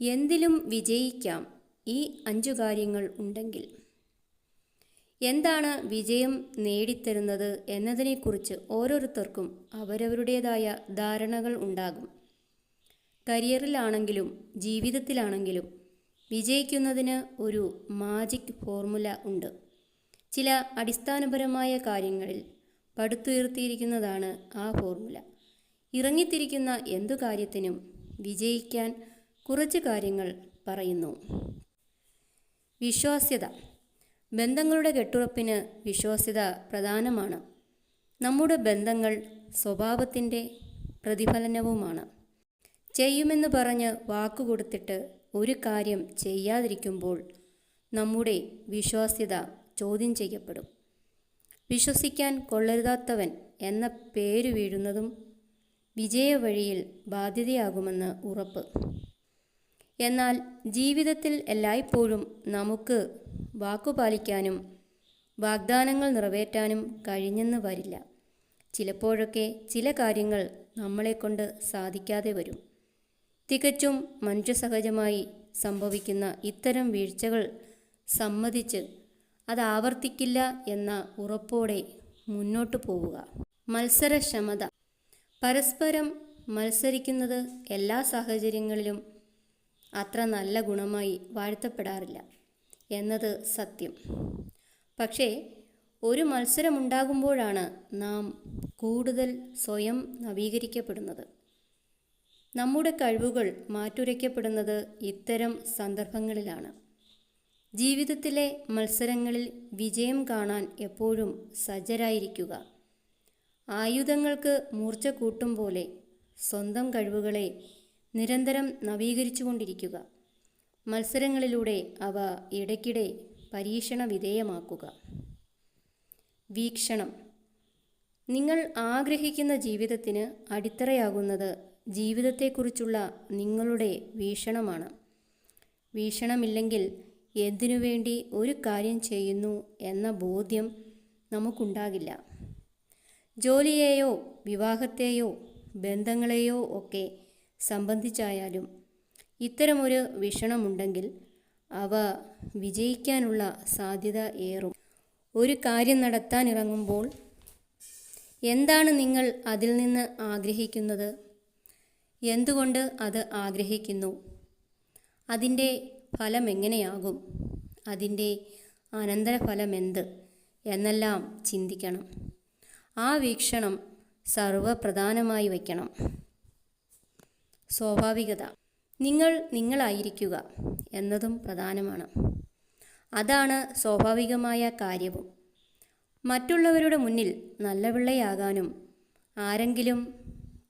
എന്തിലും വിജയിക്കാം. ഈ അഞ്ചു കാര്യങ്ങൾ ഉണ്ടെങ്കിൽ. എന്താണ് വിജയം നേടിത്തരുന്നത് എന്നതിനെക്കുറിച്ച് ഓരോരുത്തർക്കും അവരവരുടേതായ ധാരണകൾ ഉണ്ടാകും. കരിയറിലാണെങ്കിലും ജീവിതത്തിലാണെങ്കിലും വിജയിക്കുന്നതിന് ഒരു മാജിക് ഫോർമുല ഉണ്ട്. ചില അടിസ്ഥാനപരമായ കാര്യങ്ങളിൽ പടുത്തുയർത്തിയിരിക്കുന്നതാണ് ആ ഫോർമുല ഇറങ്ങിത്തിരിക്കുന്ന എന്തു കാര്യത്തിനും വിജയിക്കാൻ കുറച്ച് കാര്യങ്ങൾ പറയുന്നു. വിശ്വാസ്യത. ബന്ധങ്ങളുടെ കെട്ടുറപ്പിന് വിശ്വാസ്യത പ്രധാനമാണ്. നമ്മുടെ ബന്ധങ്ങൾ സ്വഭാവത്തിന്റെ പ്രതിഫലനവുമാണ്. ചെയ്യുമെന്ന് പറഞ്ഞ് വാക്കുകൊടുത്തിട്ട് ഒരു കാര്യം ചെയ്യാതിരിക്കുമ്പോൾ നമ്മുടെ വിശ്വാസ്യത ചോദ്യം ചെയ്യപ്പെടും. വിശ്വസിക്കാൻ കൊള്ളരുതാത്തവൻ എന്ന പേര് വീഴുന്നതും വിജയവഴിയിൽ ബാധ്യതയാകുമെന്ന് ഉറപ്പ്. എന്നാൽ ജീവിതത്തിൽ എല്ലായ്പ്പോഴും നമുക്ക് വാക്കുപാലിക്കാനും വാഗ്ദാനങ്ങൾ നിറവേറ്റാനും കഴിഞ്ഞെന്ന് വരില്ല. ചിലപ്പോഴൊക്കെ ചില കാര്യങ്ങൾ നമ്മളെക്കൊണ്ട് സാധിക്കാതെ വരും. തികച്ചും മനുഷ്യസഹജമായി സംഭവിക്കുന്ന ഇത്തരം വീഴ്ചകൾ സമ്മതിച്ച് അത് ആവർത്തിക്കില്ല എന്ന ഉറപ്പോടെ മുന്നോട്ടു പോവുക. മത്സരക്ഷമത. പരസ്പരം മത്സരിക്കുന്നത് എല്ലാ സാഹചര്യങ്ങളിലും അത്ര നല്ല ഗുണമായി വാഴ്ത്തപ്പെടാറില്ല എന്നത് സത്യം. പക്ഷേ ഒരു മത്സരമുണ്ടാകുമ്പോഴാണ് നാം കൂടുതൽ സ്വയം നവീകരിക്കപ്പെടുന്നത്. നമ്മുടെ കഴിവുകൾ മാറ്റുരയ്ക്കപ്പെടുന്നത് ഇത്തരം സന്ദർഭങ്ങളിലാണ്. ജീവിതത്തിലെ മത്സരങ്ങളിൽ വിജയം കാണാൻ എപ്പോഴും സജ്ജരായിരിക്കുക. ആയുധങ്ങൾക്ക് മൂർച്ച കൂട്ടും പോലെ സ്വന്തം കഴിവുകളെ നിരന്തരം നവീകരിച്ചുകൊണ്ടിരിക്കുക. മത്സരങ്ങളിലൂടെ അവ ഇടയ്ക്കിടെ പരീക്ഷണ വിധേയമാക്കുക വീക്ഷണം. നിങ്ങൾ ആഗ്രഹിക്കുന്ന ജീവിതത്തിന് അടിത്തറയാകുന്നത് ജീവിതത്തെക്കുറിച്ചുള്ള നിങ്ങളുടെ വീക്ഷണമാണ്. വീക്ഷണമില്ലെങ്കിൽ എന്തിനു വേണ്ടി ഒരു കാര്യം ചെയ്യുന്നു എന്ന ബോധ്യം നമുക്കുണ്ടാകില്ല. ജോലിയെയോ വിവാഹത്തെയോ ബന്ധങ്ങളെയോ ഒക്കെ സംബന്ധിച്ചായാലും ഇത്തരമൊരു വീക്ഷണമുണ്ടെങ്കിൽ അവ വിജയിക്കാനുള്ള സാധ്യത ഏറും. ഒരു കാര്യം നടത്താൻ ഇറങ്ങുമ്പോൾ എന്താണ് നിങ്ങൾ അതിൽ നിന്ന് ആഗ്രഹിക്കുന്നത്? എന്തുകൊണ്ട് അത് ആഗ്രഹിക്കുന്നു? അതിന്റെ ഫലം എങ്ങനെയാകും അതിന്റെ അനന്തരഫലം എന്ത് എന്നെല്ലാം ചിന്തിക്കണം. ആ വീക്ഷണം സർവപ്രധാനമായി വയ്ക്കണം. സ്വാഭാവികത. നിങ്ങൾ നിങ്ങളായിരിക്കുക എന്നതും പ്രധാനമാണ്. അതാണ് സ്വാഭാവികമായ കാര്യവും. മറ്റുള്ളവരുടെ മുന്നിൽ നല്ല പിള്ളയാകാനും ആരെങ്കിലും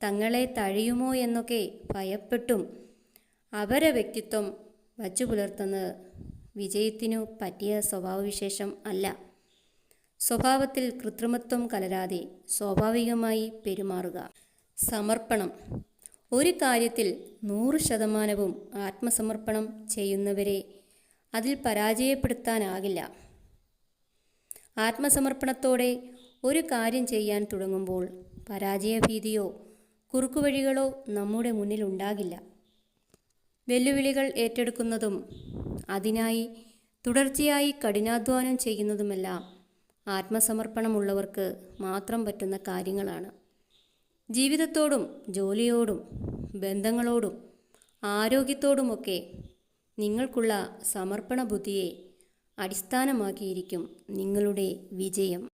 തങ്ങളെ തഴയുമോ എന്നൊക്കെ ഭയപ്പെട്ടും അവരെ വ്യക്തിത്വം വച്ചു പുലർത്തുന്നത് വിജയത്തിനു പറ്റിയ സ്വഭാവവിശേഷം അല്ല. സ്വഭാവത്തിൽ കൃത്രിമത്വം കലരാതെ സ്വാഭാവികമായി പെരുമാറുക. സമർപ്പണം. ഒരു കാര്യത്തിൽ നൂറ് ശതമാനവും ആത്മസമർപ്പണം ചെയ്യുന്നവരെ അതിൽ പരാജയപ്പെടുത്താനാകില്ല. ആത്മസമർപ്പണത്തോടെ ഒരു കാര്യം ചെയ്യാൻ തുടങ്ങുമ്പോൾ പരാജയഭീതിയോ കുറുക്കുവഴികളോ നമ്മുടെ മുന്നിൽ ഉണ്ടാകില്ല. വെല്ലുവിളികൾ ഏറ്റെടുക്കുന്നതും അതിനായി തുടർച്ചയായി കഠിനാധ്വാനം ചെയ്യുന്നതുമെല്ലാം ആത്മസമർപ്പണമുള്ളവർക്ക് മാത്രം പറ്റുന്ന കാര്യങ്ങളാണ്. ജീവിതത്തോടും ജോലിയോടും ബന്ധങ്ങളോടും ആരോഗ്യത്തോടുമൊക്കെ നിങ്ങൾക്കുള്ള സമർപ്പണ ബുദ്ധിയെ അടിസ്ഥാനമാക്കിയിരിക്കും നിങ്ങളുടെ വിജയം.